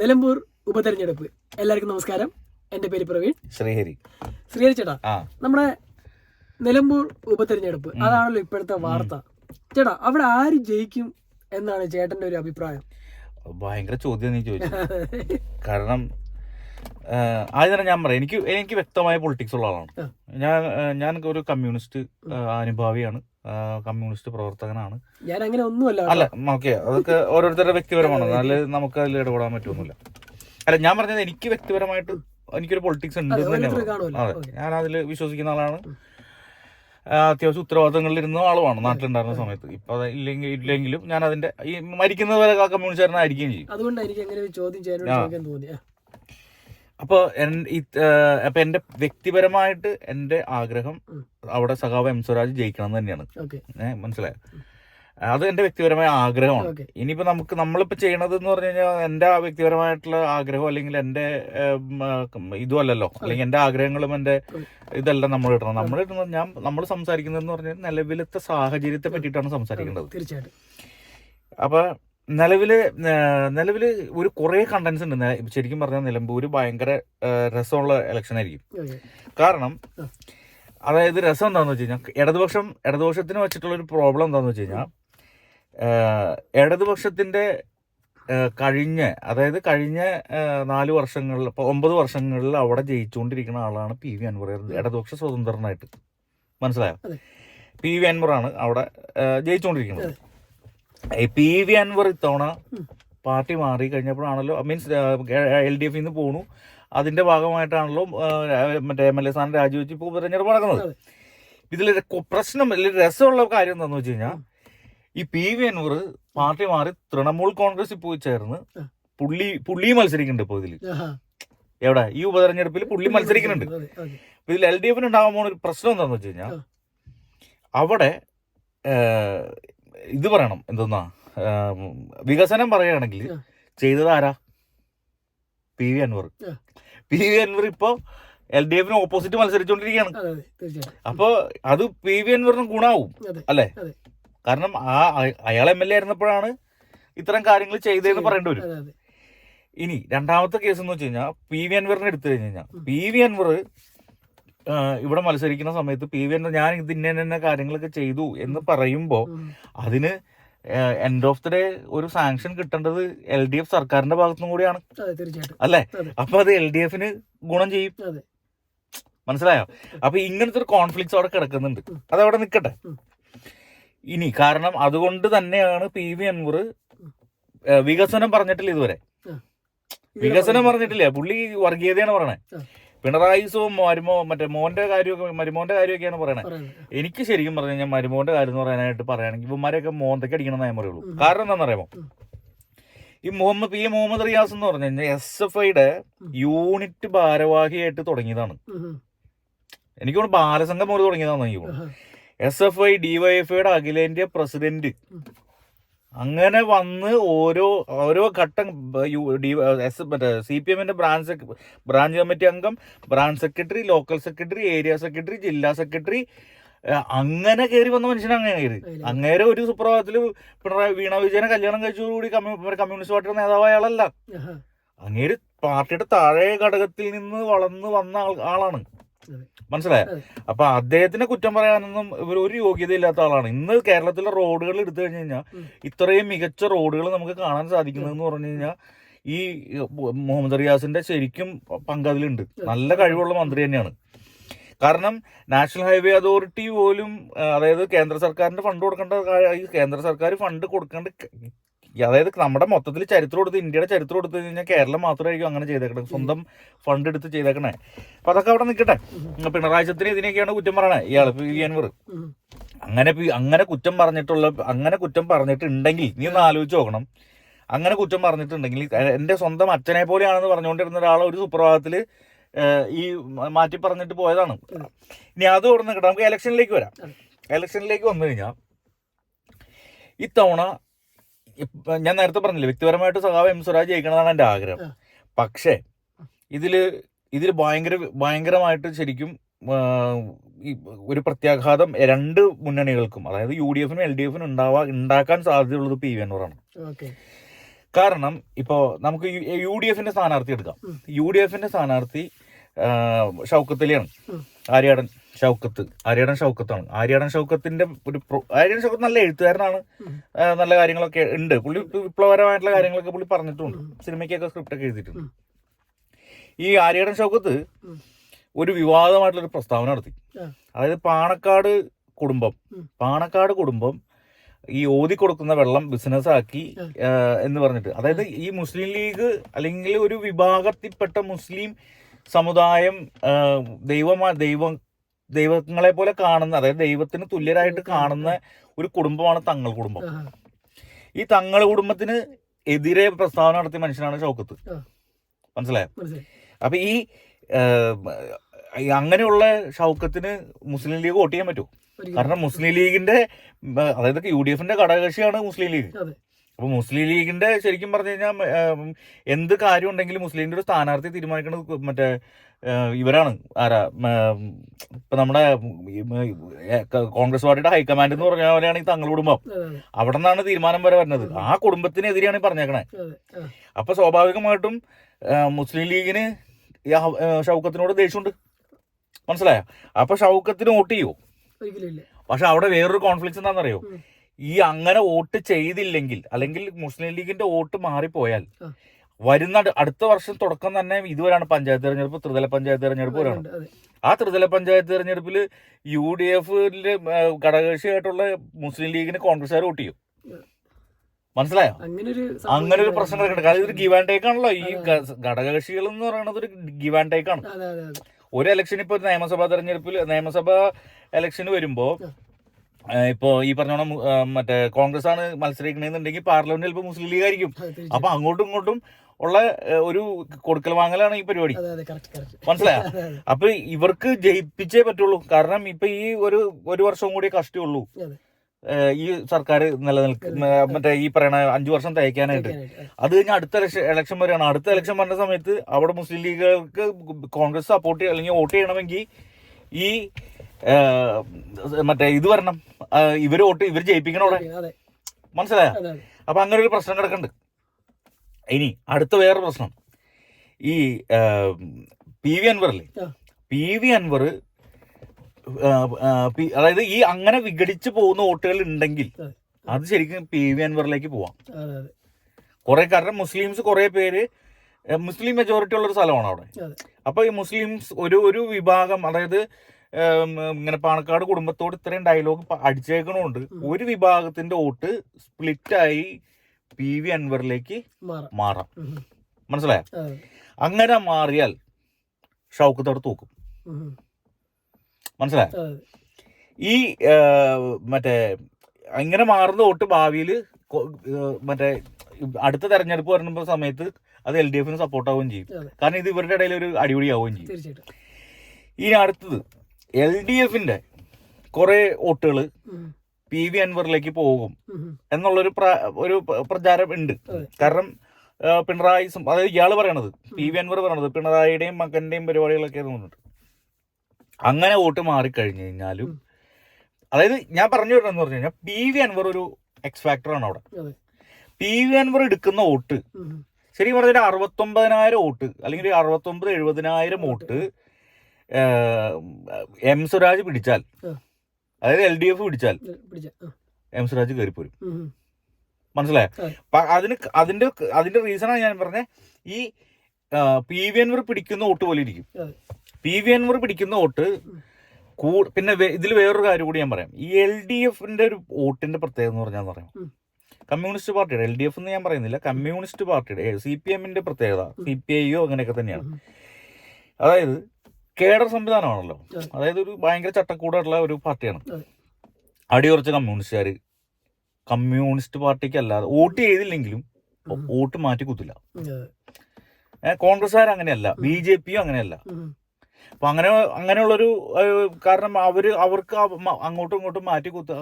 നിലമ്പൂർ ഉപതെരഞ്ഞെടുപ്പ്. എല്ലാവർക്കും നമസ്കാരം. എന്റെ പേര് പ്രവീൺ. ശ്രീഹരി. ശ്രീഹരി ചേട്ടാ നമ്മുടെ നിലമ്പൂർ ഉപതെരഞ്ഞെടുപ്പ് അതാണല്ലോ ഇപ്പോഴത്തെ വാർത്ത. ചേട്ടാ അവിടെ ആര് ജയിക്കും എന്നാണ് ചേട്ടന്റെ ഒരു അഭിപ്രായം? ഭയങ്കര ചോദ്യം നീ ചോദിച്ചു കാരണം ആദ്യം തന്നെ ഞാൻ പറയാം എനിക്ക് എനിക്ക് വ്യക്തമായ പൊളിറ്റിക്സ് ഉള്ള ആളാണ്. ഞാൻ ഞാൻ ഒരു കമ്മ്യൂണിസ്റ്റ് അനുഭാവിയാണ്. കമ്മ്യൂണിസ്റ്റ് പ്രവർത്തകനാണ്. ഞാൻ അങ്ങനെ ഒന്നുമല്ല അല്ല ഓക്കെ അതൊക്കെ ഓരോരുത്തരുടെ വ്യക്തിപരമാണ് അതിൽ നമുക്ക് അതിൽ ഇടപെടാൻ പറ്റുമൊന്നുമില്ല. അല്ല ഞാൻ പറഞ്ഞത് എനിക്ക് വ്യക്തിപരമായിട്ട് എനിക്കൊരു പൊളിറ്റിക്സ് ഉണ്ട് അതെ. ഞാൻ അതിൽ വിശ്വസിക്കുന്ന ആളാണ്. അത്യാവശ്യം ഉത്തരവാദിത്തങ്ങളിലിരുന്ന ആളുമാണ് നാട്ടിലുണ്ടായിരുന്ന സമയത്ത്. ഇപ്പൊ ഇല്ലെങ്കിൽ ഇല്ലെങ്കിലും ഞാൻ അതിന്റെ ഈ മരിക്കുന്നത് വരെ ആ കമ്മ്യൂണിസ്റ്റുകാരനായിരിക്കുകയും ചെയ്യും. അതുകൊണ്ടായിരിക്കും അങ്ങനെ ചോദ്യം ചെയ്യാനോട് ആ. അപ്പോൾ അപ്പൊ എന്റെ വ്യക്തിപരമായിട്ട് എന്റെ ആഗ്രഹം. അവിടെ സഖാവ് എം സ്വരാജ് ജയിക്കണം എന്ന് തന്നെയാണ്. ഏഹ് മനസ്സിലായോ? അത് എന്റെ വ്യക്തിപരമായ ആഗ്രഹമാണ്. ഇനിയിപ്പോ നമുക്ക് നമ്മളിപ്പോ ചെയ്യണത് എന്ന് പറഞ്ഞു കഴിഞ്ഞാൽ എന്റെ വ്യക്തിപരമായിട്ടുള്ള ആഗ്രഹം അല്ലെങ്കിൽ എന്റെ ഇതുമല്ലല്ലോ. ഇതും അല്ലല്ലോ അല്ലെങ്കിൽ എന്റെ ആഗ്രഹങ്ങളും എന്റെ ഇതെല്ലാം നമ്മൾ ഇടണം. നമ്മൾ ഇടുന്നത് ഞാൻ നമ്മൾ സംസാരിക്കുന്നതെന്ന് പറഞ്ഞാൽ നിലവിലത്തെ സാഹചര്യത്തെ പറ്റിയിട്ടാണ് സംസാരിക്കേണ്ടത്. തീർച്ചയായിട്ടും. അപ്പൊ നിലവിൽ നിലവിൽ ഒരു കുറേ കണ്ടൻസ് ഉണ്ട്. ശരിക്കും പറഞ്ഞാൽ നിലമ്പൂര് ഭയങ്കര രസമുള്ള ഇലക്ഷൻ ആയിരിക്കും. കാരണം അതായത് രസം എന്താണെന്ന് വെച്ച് കഴിഞ്ഞാൽ ഇടതുപക്ഷം ഇടതുപക്ഷത്തിന് വെച്ചിട്ടുള്ള ഒരു പ്രോബ്ലം എന്താണെന്ന് വെച്ച് കഴിഞ്ഞാൽ ഇടതുപക്ഷത്തിന്റെ കഴിഞ്ഞ അതായത് കഴിഞ്ഞ നാല് വർഷങ്ങളിൽ ഇപ്പൊ ഒമ്പത് വർഷങ്ങളിൽ അവിടെ ജയിച്ചുകൊണ്ടിരിക്കുന്ന ആളാണ് പി വി അൻവർ ഇടതുപക്ഷ സ്വതന്ത്രനായിട്ട്. മനസ്സിലായോ. പി വി അൻവറാണ് അവിടെ ജയിച്ചുകൊണ്ടിരിക്കുന്നത്. പി വി അൻവർ ഇത്തവണ പാർട്ടി മാറി കഴിഞ്ഞപ്പോഴാണല്ലോ മീൻസ് എൽ ഡി എഫിൽ നിന്ന് പോണു. അതിന്റെ ഭാഗമായിട്ടാണല്ലോ മറ്റേ എം എൽ എ സ്ഥാനം രാജിവെച്ച് ഇപ്പോൾ ഉപതെരഞ്ഞെടുപ്പ് നടക്കുന്നത്. ഇതിൽ പ്രശ്നം അല്ലെങ്കിൽ രസമുള്ള കാര്യം എന്താണെന്ന് വെച്ച് കഴിഞ്ഞാൽ ഈ പി വി അൻവർ പാർട്ടി മാറി തൃണമൂൽ കോൺഗ്രസിൽ പോയി ചേർന്ന് പുള്ളി പുള്ളി മത്സരിക്കുന്നുണ്ട് ഇപ്പോൾ ഇതിൽ എവിടെ? ഈ ഉപതെരഞ്ഞെടുപ്പിൽ പുള്ളി മത്സരിക്കുന്നുണ്ട്. ഇതിൽ എൽ ഡി എഫിന് ഉണ്ടാകാൻ പോകുന്ന ഒരു പ്രശ്നം എന്താണെന്ന് വെച്ച് കഴിഞ്ഞാൽ അവിടെ ഇത് പറയണം. എന്തെന്നാ? വികസനം പറയുകയാണെങ്കിൽ. ചെയ്തത് ആരാ? P V Anvar. P V Anvar ഇപ്പോ എൽ ഡി എഫിന് ഓപ്പോസിറ്റ് മത്സരിച്ചുകൊണ്ടിരിക്കുകയാണ് അതെ അതെ അപ്പൊ അത് പി വി അൻവറിന് ഗുണാവും അല്ലെ? കാരണം ആ അയാൾ എം എൽ എ ആയിരുന്നപ്പോഴാണ് ഇത്തരം കാര്യങ്ങൾ ചെയ്തതെന്ന് പറയേണ്ടി വരും. ഇനി രണ്ടാമത്തെ കേസ് എന്ന് വെച്ച് കഴിഞ്ഞാൽ പി വി അൻവറിനെ എടുത്തു കഴിഞ്ഞു കഴിഞ്ഞാൽ. പി വി അൻവർ ഇവിടെ മത്സരിക്കുന്ന സമയത്ത് പി വി അൻവർ ഞാൻ ഇത് ഇന്ന ഇന്ന കാര്യങ്ങളൊക്കെ ചെയ്തു എന്ന് പറയുമ്പോൾ. അതിന് എൻഡ് ഓഫ് ദി ഡേ ഒരു സാങ്ഷൻ കിട്ടേണ്ടത് എൽ ഡി എഫ് സർക്കാരിന്റെ ഭാഗത്തുനിന്നും കൂടിയാണ്. അല്ലേ. അപ്പൊ അത് എൽ ഡി എഫിന് ഗുണം ചെയ്യും. മനസ്സിലായോ? അപ്പൊ ഇങ്ങനത്തെ ഒരു കോൺഫ്ലിക്ട്സ് അവിടെ കിടക്കുന്നുണ്ട്. അത് അവിടെ നിൽക്കട്ടെ ഇനി കാരണം അതുകൊണ്ട് തന്നെയാണ് പി വി അൻവർ വികസനം പറഞ്ഞിട്ടില്ല ഇതുവരെ. വികസനം. പറഞ്ഞിട്ടില്ല. പുള്ളി വർഗീയതയാണ് പറയണേ. ആ. പിണറായി സും മരുമോ മറ്റേ മോന്റെ കാര്യമൊക്കെ മരുമോന്റെ കാര്യമൊക്കെയാണ് പറയുന്നത്. എനിക്ക് ശരിക്കും പറഞ്ഞു കഴിഞ്ഞാൽ മരുമോന്റെ കാര്യം എന്ന് പറയാനായിട്ട് പറയുകയാണെങ്കിൽ ഇവന്മാരെയൊക്കെ മോന്തയ്ക്ക് അടിക്കണം ഞാൻ പറയുള്ളൂ. കാരണം എന്താണെന്നറിയാമോ അറിയാമോ ഈ മുഹമ്മദ് പി എ മുഹമ്മദ് റിയാസ് എന്ന് പറഞ്ഞു കഴിഞ്ഞാൽ എസ് എഫ് ഐയുടെ യൂണിറ്റ് ഭാരവാഹിയായിട്ട് തുടങ്ങിയതാണ്. എനിക്ക് തോന്നുന്നു ബാലസംഘം മുതൽ തുടങ്ങിയതാണെന്ന് എനിക്ക് തോന്നുന്നു എസ് എഫ് ഐ ഡിവൈഎഫ്ഐയുടെ അഖിലേന്ത്യാ പ്രസിഡന്റ്. അങ്ങനെ വന്ന് ഓരോ ഓരോ ഘട്ടം യു- ഡി- എസ് മറ്റേ സി പി എമ്മിന്റെ ബ്രാഞ്ച് ബ്രാഞ്ച് കമ്മിറ്റി അംഗം branch secretary local secretary area secretary ജില്ലാ സെക്രട്ടറി അങ്ങനെ കയറി വന്ന മനുഷ്യനാണ് അങ്ങനെ കയറി അങ്ങേരെ ഒരു സുപ്രഭാതത്തിൽ പിണറായി വീണ വിജയനെ കല്യാണം കഴിച്ചതോടുകൂടി കമ്മ്യൂ- കമ്മ്യൂണിസ്റ്റ് പാർട്ടിയുടെ നേതാവായ ആളല്ല. അങ്ങേര് പാർട്ടിയുടെ താഴെ ഘടകത്തിൽ നിന്ന് വളർന്നു വന്ന ആൾ- ആളാണ്. മനസ്സിലായോ. അപ്പൊ അദ്ദേഹത്തിന്റെ കുറ്റം പറയാനൊന്നും ഇവർ ഒരു യോഗ്യത ഇല്ലാത്ത ആളാണ്. ഇന്ന് കേരളത്തിലെ റോഡുകൾ എടുത്തു കഴിഞ്ഞു കഴിഞ്ഞാൽ ഇത്രയും മികച്ച റോഡുകൾ നമുക്ക് കാണാൻ സാധിക്കുന്നതെന്ന് പറഞ്ഞു കഴിഞ്ഞാൽ ഈ മുഹമ്മദ് റിയാസിന്റെ ശരിക്കും പങ്ക് അതിലുണ്ട്. നല്ല കഴിവുള്ള മന്ത്രി തന്നെയാണ്. കാരണം നാഷണൽ ഹൈവേ അതോറിറ്റി പോലും അതായത് കേന്ദ്ര സർക്കാരിന്റെ ഫണ്ട് കൊടുക്കേണ്ട കേന്ദ്ര സർക്കാർ ഫണ്ട് കൊടുക്കേണ്ട അതായത് നമ്മുടെ മൊത്തത്തിൽ ചരിത്രം എടുത്ത് ഇന്ത്യയുടെ ചരിത്രം എടുത്തു കഴിഞ്ഞാൽ കേരളം മാത്രമായിരിക്കും അങ്ങനെ ചെയ്തേക്കണേ. സ്വന്തം ഫണ്ട് എടുത്ത് ചെയ്തേക്കണേ. അപ്പൊ അതൊക്കെ അവിടെ നിൽക്കട്ടെ. പിണറായി സത്തിന് ഇതിനൊക്കെയാണ് കുറ്റം പറയണേ. ഇയാൾ പി വി അൻവർ. അങ്ങനെ അങ്ങനെ കുറ്റം പറഞ്ഞിട്ടുള്ള അങ്ങനെ കുറ്റം പറഞ്ഞിട്ടുണ്ടെങ്കിൽ നീ ഒന്ന് ആലോചിച്ച് നോക്കണം. അങ്ങനെ കുറ്റം പറഞ്ഞിട്ടുണ്ടെങ്കിൽ എന്റെ സ്വന്തം അച്ഛനെ പോലെയാണെന്ന് പറഞ്ഞുകൊണ്ടിരുന്ന ഒരാളെ ഒരു സുപ്രഭാതത്തിൽ ഈ മാറ്റി പറഞ്ഞിട്ട് പോയതാണ്. ഇനി അത് ഇവിടെ നിൽക്കട്ടെ നമുക്ക് ഇലക്ഷനിലേക്ക് വരാം. ഇലക്ഷനിലേക്ക് വന്നു കഴിഞ്ഞാൽ ഇത്തവണ ഞാൻ നേരത്തെ പറഞ്ഞില്ലേ വ്യക്തിപരമായിട്ട് സഖാവ് എം സ്വരാജ് ജയിക്കണമെന്നാണ് എന്റെ ആഗ്രഹം. പക്ഷേ ഇതിൽ ഇതിൽ ഭയങ്കര ഭയങ്കരമായിട്ട് ശരിക്കും ഒരു പ്രത്യാഘാതം രണ്ട് മുന്നണികൾക്കും അതായത് യു ഡി എഫിനും എൽ ഡി എഫിനും ഉണ്ടാവാ ഉണ്ടാക്കാൻ സാധ്യതയുള്ളത് പി വി അൻവറാണ് കാരണം ഇപ്പോ നമുക്ക് യു ഡി എഫിന്റെ സ്ഥാനാർത്ഥി എടുക്കാം. യു ഡി എഫിന്റെ സ്ഥാനാർത്ഥി ആ, ഷൗക്കത്ത് അലിയാണ് ഉം. ആര്യാടൻ ഷൗക്കത്ത് ആര്യാടൻ ഷൗക്കത്താണ്. ആര്യാടൻ ഷൗക്കത്തിന്റെ ഒരു ആര്യൻ ആര്യാടൻ ഷൗക്കത്ത് നല്ല എഴുത്തുകാരനാണ്. നല്ല കാര്യങ്ങളൊക്കെ ഉണ്ട്. പുള്ളി വിപ്ലവകരമായിട്ടുള്ള കാര്യങ്ങളൊക്കെ പുള്ളി പറഞ്ഞിട്ടുണ്ട്. സിനിമയ്ക്കൊക്കെ സ്ക്രിപ്റ്റൊക്കെ എഴുതിയിട്ടുണ്ട്. ഈ ആര്യാടൻ ഷൗക്കത്ത് ഒരു വിവാദമായിട്ടുള്ള ഒരു പ്രസ്താവന നടത്തി. അതായത് പാണക്കാട് കുടുംബം പാണക്കാട് കുടുംബം ഈ ഓതി കൊടുക്കുന്ന വെള്ളം ബിസിനസ് ആക്കി എന്ന് പറഞ്ഞിട്ട്. അതായത് ഈ മുസ്ലിം ലീഗ് അല്ലെങ്കിൽ ഒരു വിഭാഗത്തിൽപ്പെട്ട മുസ്ലിം സമുദായം ദൈവമാ ദൈവം ദൈവങ്ങളെ പോലെ കാണുന്ന അതായത് ദൈവത്തിന് തുല്യരായിട്ട് കാണുന്ന ഒരു കുടുംബമാണ് തങ്ങൾ കുടുംബം. ഈ തങ്ങൾ കുടുംബത്തിന് എതിരെ പ്രസ്താവന നടത്തിയ മനുഷ്യനാണ് ഷൗക്കത്ത് മനസ്സിലായോ? അപ്പൊ ഈ അങ്ങനെയുള്ള ഷൗക്കത്തിന് മുസ്ലിം ലീഗ് വോട്ട് ചെയ്യാൻ പറ്റുമോ? കാരണം മുസ്ലിം ലീഗിന്റെ അതായത് യു ഡി എഫിന്റെ ഘടകകക്ഷിയാണ് മുസ്ലിം ലീഗ്. അതെ അപ്പൊ മുസ്ലിം ലീഗിന്റെ ശരിക്കും പറഞ്ഞു കഴിഞ്ഞാൽ എന്ത് കാര്യം ഉണ്ടെങ്കിലും മുസ്ലിം ലീഗിന്റെ ഒരു സ്ഥാനാർത്ഥി തീരുമാനിക്കുന്നത് മറ്റേ ഇവരാണ്. ആരാ ഇപ്പൊ നമ്മുടെ കോൺഗ്രസ് പാർട്ടിയുടെ ഹൈക്കമാൻഡ് എന്ന് പറഞ്ഞ പോലെയാണ് ഈ തങ്ങൾ കുടുംബം. അവിടെ നിന്നാണ് തീരുമാനം വരെ വരുന്നത്. ആ കുടുംബത്തിനെതിരെയാണ് പറഞ്ഞേക്കണേ. അപ്പൊ സ്വാഭാവികമായിട്ടും മുസ്ലിം ലീഗിന് ഷൗക്കത്തിനോട് ദേഷ്യമുണ്ട്. മനസ്സിലായോ? അപ്പൊ ഷൗക്കത്തിന് വോട്ട് ചെയ്യുമോ പക്ഷെ അവിടെ വേറൊരു കോൺഫ്ലിക്സ് എന്താണെന്നറിയോ. ഈ അങ്ങനെ വോട്ട് ചെയ്തില്ലെങ്കിൽ അല്ലെങ്കിൽ മുസ്ലിം ലീഗിന്റെ വോട്ട് മാറിപ്പോയാൽ. വരുന്ന അടുത്ത വർഷം തുടക്കം തന്നെ ഇതുവരെയാണ് പഞ്ചായത്ത് തെരഞ്ഞെടുപ്പ് ത്രിതല പഞ്ചായത്ത് തെരഞ്ഞെടുപ്പ് വരെയാണ് ആ ത്രിതല പഞ്ചായത്ത് തെരഞ്ഞെടുപ്പിൽ യു ഡി എഫിന്റെ ഘടകകക്ഷിയായിട്ടുള്ള മുസ്ലിം ലീഗിന് കോൺഗ്രസ്സുകാർ വോട്ട് ചെയ്യും. മനസ്സിലായോ? അങ്ങനെ ഒരു പ്രശ്നം കിടക്കുന്നുണ്ട് കാരണം ഇതൊരു ഗിവ് ആൻഡ് ടേക്ക് ആണല്ലോ. ഈ. ഘടകകക്ഷികൾ എന്ന് പറയുന്നത് ഒരു ഗിവ് ആൻഡ് ടേക്ക് ആണ്. ഒരു ഇലക്ഷൻ ഇപ്പൊ നിയമസഭാ തെരഞ്ഞെടുപ്പിൽ നിയമസഭാ ഇലക്ഷന് വരുമ്പോ ഇപ്പോ ഈ പറഞ്ഞോണം മറ്റേ കോൺഗ്രസ് ആണ് മത്സരിക്കണെന്നുണ്ടെങ്കിൽ പാർലമെന്റിൽ ഇപ്പൊ മുസ്ലിം ലീഗ് ആയിരിക്കും. അപ്പൊ അങ്ങോട്ടും ഇങ്ങോട്ടും ഉള്ള ഒരു കൊടുക്കൽ വാങ്ങലാണ് ഈ പരിപാടി. മനസ്സിലായോ? അപ്പൊ ഇവർക്ക് ജയിപ്പിച്ചേ പറ്റുള്ളൂ. കാരണം ഇപ്പൊ ഈ ഒരു ഒരു വർഷവും കൂടി കഷ്ടിയുള്ളൂ. ഉള്ളൂ ഈ സർക്കാർ നിലനിൽക്കുന്ന മറ്റേ ഈ പറയണ അഞ്ചു വർഷം തയ്ക്കാനായിട്ട്. അതെ. കഴിഞ്ഞ് അടുത്ത ഇലക്ഷൻ വരെയാണ്. അടുത്ത ഇലക്ഷൻ വരുന്ന സമയത്ത് അവിടെ മുസ്ലിം ലീഗുകൾക്ക് കോൺഗ്രസ് സപ്പോർട്ട് അല്ലെങ്കിൽ വോട്ട് ചെയ്യണമെങ്കിൽ ഈ മറ്റേ ഇത് വരണം. ഇവർ വോട്ട് ഇവർ ജയിപ്പിക്കണോടെ മനസ്സിലായ? അപ്പൊ അങ്ങനെ ഒരു പ്രശ്നം കിടക്കുന്നുണ്ട്. ഇനി അടുത്ത വേറെ പ്രശ്നം. ഈ പി വി അൻവർ അല്ലേ പി വി അൻവർ അതായത് ഈ അങ്ങനെ വിഘടിച്ച് പോകുന്ന വോട്ടുകൾ ഉണ്ടെങ്കിൽ അത് ശരിക്കും പി വി അൻവറിലേക്ക് പോവാം. കുറെ കാരണം മുസ്ലിംസ് കുറെ പേര് മുസ്ലിം മെജോറിറ്റി ഉള്ള ഒരു സ്ഥലമാണ് അവിടെ. അപ്പൊ ഈ മുസ്ലിംസ് ഒരു ഒരു വിഭാഗം അതായത് ഇങ്ങനെ പാണക്കാട് കുടുംബത്തോട് ഇത്രയും ഡയലോഗ് അടിച്ചേക്കണോണ്ട്. ഒരു വിഭാഗത്തിന്റെ വോട്ട് സ്പ്ലിറ്റായി പി വി അൻവറിലേക്ക് മാറാം. മനസ്സിലായ? അങ്ങനെ മാറിയാൽ ഷൗക്കത്തോടെ തൂക്കും. മനസ്സിലായോ? ഈ മറ്റേ ഇങ്ങനെ മാറുന്ന വോട്ട് ഭാവിയിൽ മറ്റേ അടുത്ത തെരഞ്ഞെടുപ്പ് വരുന്ന സമയത്ത് അത് എൽ ഡി എഫിന് സപ്പോർട്ടാവുകയും ചെയ്യും. കാരണം ഇത് ഇവരുടെ ഇടയിൽ ഒരു അടിപൊളിയാവുകയും ചെയ്യും. ഇനി അടുത്തത്. എൽ ഡി എഫിന്റെ കുറെ വോട്ടുകൾ പി വി അൻവറിലേക്ക് പോകും. എന്നുള്ളൊരു പ്ര- ഒരു പ്രചാരം ഉണ്ട്. കാരണം പിണറായി അതായത് ഇയാൾ പറയണത് പി വി അൻവർ പറയണത് പിണറായിയുടെയും മകന്റെയും പരിപാടികളൊക്കെ തോന്നുന്നുണ്ട് അങ്ങനെ വോട്ട് മാറിക്കഴിഞ്ഞു കഴിഞ്ഞാലും അതായത് ഞാൻ പറഞ്ഞു വരുന്നത് പറഞ്ഞു കഴിഞ്ഞാൽ പി വി അൻവർ ഒരു എക്സ് ഫാക്ടറാണ് അവിടെ. പി വി അൻവർ എടുക്കുന്ന വോട്ട്. ശരിക്കും പറഞ്ഞാൽ അറുപത്തൊമ്പതിനായിരം വോട്ട് അല്ലെങ്കിൽ അറുപത്തൊമ്പത് എഴുപതിനായിരം വോട്ട് എം സ്വരാജ് പിടിച്ചാൽ. അതായത് എൽ ഡി എഫ് പിടിച്ചാൽ. എം സ്വരാജ് കയറിപ്പോരും. മനസ്സിലായോ? അതിന് അതിന്റെ അതിന്റെ റീസണാണ് ഞാൻ പറഞ്ഞത് ഈ പി വി അൻവർ പിടിക്കുന്ന വോട്ട് പോലെ ഇരിക്കും. പി വി അൻവർ പിടിക്കുന്ന വോട്ട് പിന്നെ ഇതിൽ വേറൊരു കാര്യം കൂടി ഞാൻ പറയാം. ഈ എൽ ഡി എഫിന്റെ ഒരു വോട്ടിന്റെ പ്രത്യേകത എന്ന് പറഞ്ഞാൽ പറയാം. കമ്മ്യൂണിസ്റ്റ് പാർട്ടിയുടെ എൽ ഡി എഫ് എന്ന് ഞാൻ പറയുന്നില്ല കമ്മ്യൂണിസ്റ്റ് പാർട്ടിയുടെ സി പി എമ്മിന്റെ പ്രത്യേകത സി പി ഐയോ അങ്ങനെയൊക്കെ തന്നെയാണ്. അതായത് കേഡർ സംവിധാനമാണല്ലോ. അതെ. അതായത് ഒരു ഭയങ്കര ചട്ടക്കൂടുള്ള ഒരു പാർട്ടിയാണ്. അടിയുറച്ച കമ്മ്യൂണിസ്റ്റുകാർ കമ്മ്യൂണിസ്റ്റ് പാർട്ടിക്ക് അല്ലാതെ വോട്ട് ചെയ്തില്ലെങ്കിലും വോട്ട് മാറ്റി കുത്തില്ല. കോൺഗ്രസ്സുകാർ അങ്ങനെയല്ല ബി ജെ പിയും അങ്ങനെയല്ല. അപ്പൊ അങ്ങനെ അങ്ങനെയുള്ളൊരു കാരണം അവർ അവർക്ക് അങ്ങോട്ടും ഇങ്ങോട്ടും മാറ്റി കുത്ത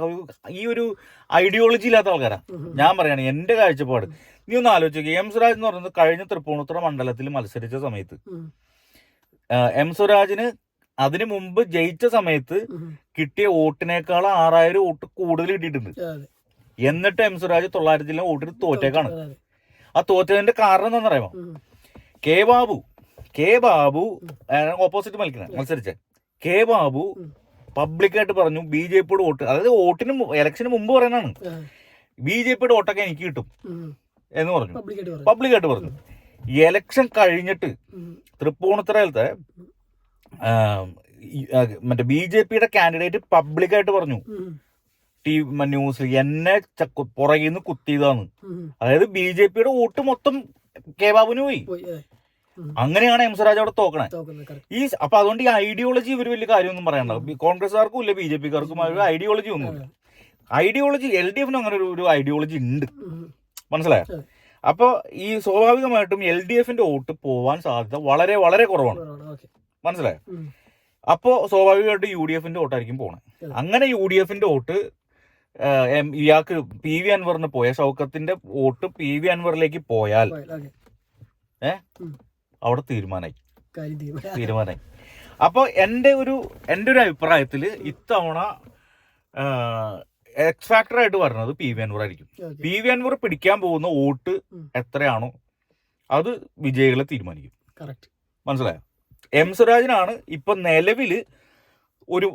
ഈ ഒരു ഐഡിയോളജി ഇല്ലാത്ത ആൾക്കാരാ. ഞാൻ പറയാണ് എന്റെ കാഴ്ചപ്പാട്. നീ ഒന്ന് ആലോചിക്കുക എം സ്വരാജ് എന്ന് പറയുന്നത് കഴിഞ്ഞ തൃപ്പൂണിത്തുറ മണ്ഡലത്തിൽ മത്സരിച്ച സമയത്ത് എം സ്വരാജിന് അതിനു മുമ്പ് ജയിച്ച സമയത്ത് കിട്ടിയ വോട്ടിനേക്കാൾ ആറായിരം വോട്ട് കൂടുതൽ കിട്ടിയിട്ടുണ്ട്. എന്നിട്ട് എം സ്വരാജ് തൊള്ളായിരത്തി വോട്ടിന് തോറ്റേക്കാണ്. ആ തോറ്റതിന്റെ കാരണം എന്താണെന്ന് അറിയാമോ K Babu K Babu opposite മത്സരിച്ച മത്സരിച്ച കെ ബാബു. പബ്ലിക്കായിട്ട് പറഞ്ഞു ബി ജെ പിയുടെ വോട്ട് അതായത് വോട്ടിന് ഇലക്ഷന് മുമ്പ് പറയുന്നതാണ് ആ. ബി ജെ പിയുടെ വോട്ടൊക്കെ എനിക്ക് കിട്ടും എന്ന് പറഞ്ഞു. പബ്ലിക്കായിട്ട് പറഞ്ഞു. എലക്ഷൻ കഴിഞ്ഞിട്ട്. തൃപ്പൂണിത്തറയിലത്തെ മറ്റേ ബി ജെ പിയുടെ കാൻഡിഡേറ്റ് പബ്ലിക്കായിട്ട് പറഞ്ഞു. ടി ന്യൂസിൽ എന്നെ പുറകിൽ നിന്ന് കുത്തിയതാണ് അതായത് ബി ജെ പിയുടെ വോട്ട് മൊത്തം കെ ബാബുവിന് പോയി. അങ്ങനെയാണ് എം സ്വരാജ് അവിടെ തോക്കണേ. ഈ അപ്പൊ അതുകൊണ്ട് ഈ ഐഡിയോളജി ഇവർ വലിയ കാര്യമൊന്നും പറയണ്ട കോൺഗ്രസ്സുകാർക്കും ഇല്ല ബി ജെ പിക്കാർക്കും ഒരു ഐഡിയോളജി ഒന്നുമില്ല. ഐഡിയോളജി എൽ ഡി എഫിനും അങ്ങനെ ഒരു ഐഡിയോളജി ഉണ്ട്. മനസ്സിലായോ. അപ്പോൾ ഈ സ്വാഭാവികമായിട്ടും എൽ ഡി എഫിന്റെ വോട്ട് പോവാൻ സാധ്യത വളരെ വളരെ കുറവാണ്. മനസ്സിലായോ? അപ്പോ അപ്പോൾ സ്വാഭാവികമായിട്ടും യു ഡി എഫിന്റെ വോട്ടായിരിക്കും പോണേ. അങ്ങനെ യു ഡി എഫിന്റെ വോട്ട് ഇയാൾക്ക് പി വി അൻവറിന് പോയ ഷൗക്കത്തിന്റെ വോട്ട് പി വി അൻവറിലേക്ക് പോയാൽ ഏ? അവിടെ തീരുമാനമായി. തീരുമാനമായി അപ്പോൾ എന്റെ ഒരു എന്റെ ഒരു അഭിപ്രായത്തിൽ ഇത്തവണ എക്സ് ഫാക്ടർ ആയിട്ട് വരുന്നത് പി വി അൻവർ ആയിരിക്കും. പി വി അൻവർ പിടിക്കാൻ പോകുന്ന വോട്ട്. എത്രയാണോ അത് വിജയികളെ തീരുമാനിക്കും. മനസ്സിലായോ? എം സ്വരാജിനാണ് ഇപ്പൊ നിലവിൽ ഒരു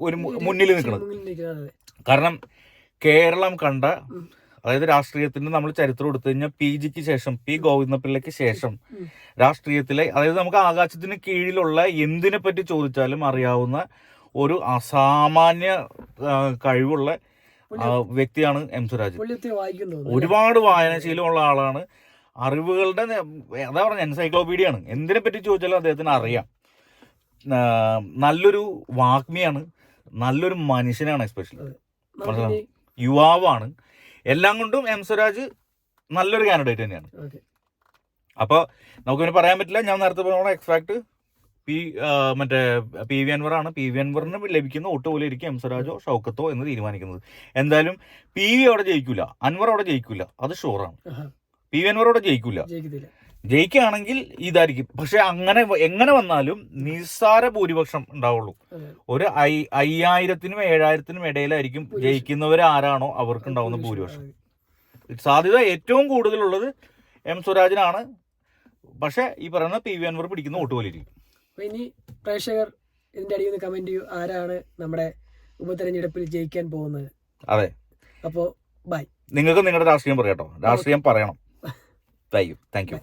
ഒരു മുന്നിൽ നിൽക്കുന്നത്. കാരണം കേരളം കണ്ട അതായത് രാഷ്ട്രീയത്തിന്റെ നമ്മൾ ചരിത്രം എടുത്തു കഴിഞ്ഞാൽ പി ജിക്ക് ശേഷം പി ഗോവിന്ദപിള്ളയ്ക്ക് ശേഷം രാഷ്ട്രീയത്തിലെ അതായത് നമുക്ക് ആകാശത്തിന് കീഴിലുള്ള എന്തിനെ പറ്റി ചോദിച്ചാലും അറിയാവുന്ന ഒരു അസാമാന്യ കഴിവുള്ള വ്യക്തിയാണ് എം സുരാജ്. ഒരുപാട് വായനാശീലമുള്ള ആളാണ്. അറിവുകളുടെ എന്താ പറഞ്ഞ എൻസൈക്ലോപീഡിയാണ്. എന്തിനെ പറ്റി ചോദിച്ചാലും അദ്ദേഹത്തിന് അറിയാം. നല്ലൊരു വാഗ്മിയാണ് നല്ലൊരു മനുഷ്യനാണ് എസ്പെഷ്യലി യുവാവാണ്. എല്ലാം കൊണ്ടും എം സ്വരാജ് നല്ലൊരു കാൻഡിഡേറ്റ് തന്നെയാണ്. അപ്പോൾ നമുക്കിനി പറയാൻ പറ്റില്ല. ഞാൻ നേരത്തെ പറഞ്ഞ എക്സ്ഫാക്ട് പി മറ്റേ പി വി അൻവർ ആണ് പി വി അൻവറിന് ലഭിക്കുന്ന വോട്ട് പോലെ ഇരിക്കും എം സ്വരാജോ ഷൗക്കത്തോ എന്ന് തീരുമാനിക്കുന്നത്. എന്തായാലും പി വി അവിടെ ജയിക്കൂല. അൻവർ അവിടെ ജയിക്കൂല. അത് ഷുവറാണ്. പി വി അൻവർ അവിടെ ജയിക്കൂല. ജയിക്കുകയാണെങ്കിൽ ഇതായിരിക്കും. പക്ഷെ അങ്ങനെ എങ്ങനെ വന്നാലും നിസ്സാര ഭൂരിപക്ഷം ഉണ്ടാവുള്ളൂ. ഒരു ഐ അയ്യായിരത്തിനും ഏഴായിരത്തിനും ഇടയിലായിരിക്കും ജയിക്കുന്നവർ ആരാണോ അവർക്ക് ഉണ്ടാവുന്ന ഭൂരിപക്ഷം. സാധ്യത ഏറ്റവും കൂടുതലുള്ളത് എം സ്വരാജിനാണ്. പക്ഷെ ഈ പറയുന്ന പി വി അൻവർ പിടിക്കുന്ന വോട്ട് പോലെ ഇരിക്കും അപ്പൊ ഇനി പ്രേക്ഷകർ ഇതിന്റെ അടിയിൽ നിന്ന് കമന്റ് ചെയ്യൂ ആരാണ് നമ്മുടെ ഉപതെരഞ്ഞെടുപ്പിൽ ജയിക്കാൻ പോകുന്നത്. അതെ. അപ്പോൾ ബൈ നിങ്ങൾക്ക് നിങ്ങളുടെ രാഷ്ട്രീയം പറയാം രാഷ്ട്രീയം പറയണം. Thank you thank you